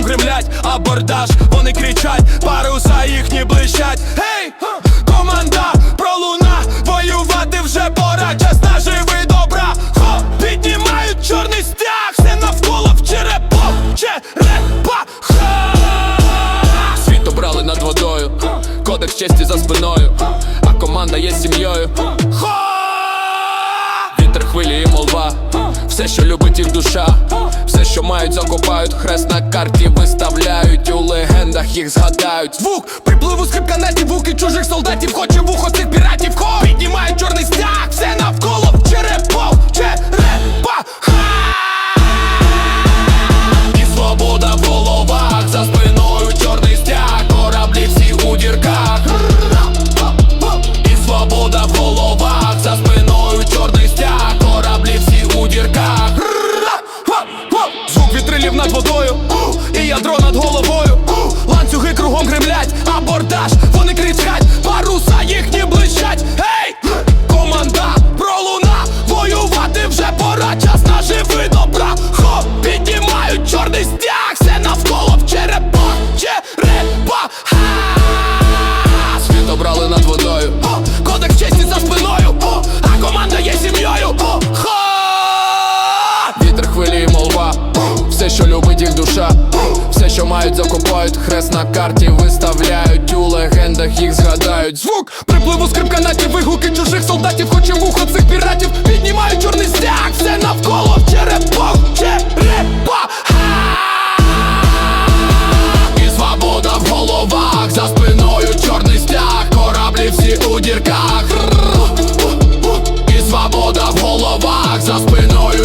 кругом гремлять, абордаж. Вони кричать, паруса їхні блищать. Гей, команда пролуна Воювати вже пора, час наживи добра. Хо, піднімають чорний стяг. Все навколо в черепах. Черепаха Світ обрали над водою. Кодекс честі за спиною. А команда є сім'єю. Хо! Вітер хвилі і молва. Все, що любить їх душа що мають, закопають. Хрест на карті виставляють. У легендах їх згадають. Звук, припливу скрипка на вуки чужих солдатів. Хоче вухо цих Звук над водою, і ядро над головою. Ланцюги кругом гремлять, абордаж, вони кричать, паруса їхні блищать. Гей! Команда пролуна, воювати вже пора, час наживи добра. хоп, піднімають чорний стяг, Тримають хрест на карті, виставляють у легендах, їх згадають. Звук припливу скрипканатів, вигуки чужих солдатів, хоч і вухо цих піратів. Піднімають чорний стяг, все навколо в черепок, черепа. І свобода в головах, за спиною чорний стяг, кораблі всі у дірках, і свобода в головах, за спиною.